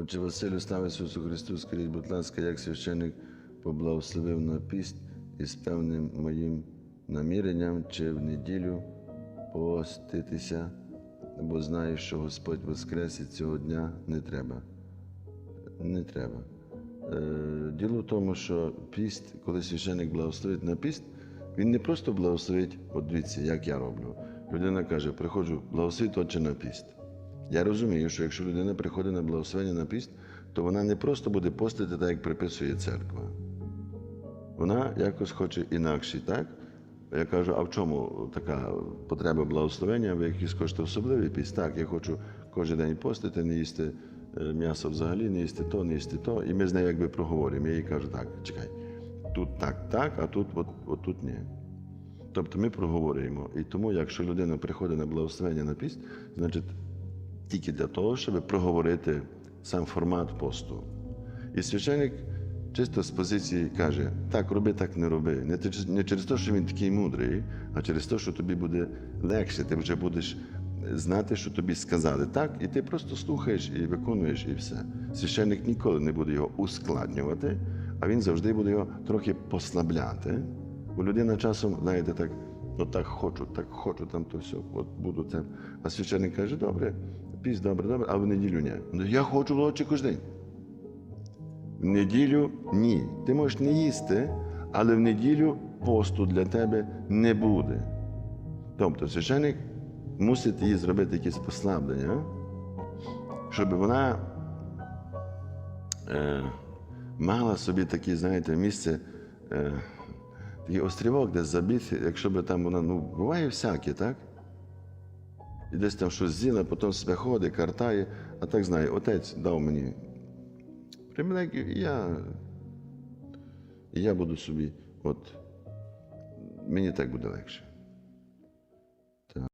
Отче Василю, слава Ісусу Христу, скажіть, будь ласка, як священник поблагословив на піст із певним моїм наміренням чи в неділю поститися, бо знаю, що Господь Воскрес і цього дня не треба. Не треба. Е, Діло в тому, що піст, коли священник благословить на піст, він не просто благословить, от дивіться, як я роблю. Людина каже, приходжу, благословить отче на піст. Я розумію, що якщо людина приходить на благословення на піст, то вона не просто буде постити так, як приписує церква. Вона якось хоче інакше, так? Я кажу, а в чому така потреба благословення? Ви якісь хочете особливий піст? Так, я хочу кожен день постити, не їсти е, м'ясо взагалі, не їсти то, не їсти то. І ми з нею якби проговоримо. Я їй кажу, так, чекай, тут так, так, а тут от, от тут ні. Тобто ми проговорюємо. І тому, якщо людина приходить на благословення на піст, значить тільки для того, щоб проговорити сам формат посту. І священник чисто з позиції каже: так, роби, так не роби. Не, не через те, що він такий мудрий, а через те, що тобі буде легше, ти вже будеш знати, що тобі сказали. Так, і ти просто слухаєш і виконуєш, і все. Священник ніколи не буде його ускладнювати, а він завжди буде його трохи послабляти. Бо людина часом, знаєте, так, ну так хочу, так хочу, там то все, от буду це. А священник каже, добре, піс, добре, добре, а в неділю ні. Ну, я хочу волочі кожен день. В неділю ні. Ти можеш не їсти, але в неділю посту для тебе не буде. Тобто священник мусить їй зробити якесь послаблення, щоб вона е, мала собі таке, знаєте, місце, е, такий острівок, де забити, якщо би там вона, ну, буває всяке, так? І десь там щось з'їла, потім себе ходить, картає, а так знає, отець дав мені примілеки, і я, і я буду собі, от, мені так буде легше.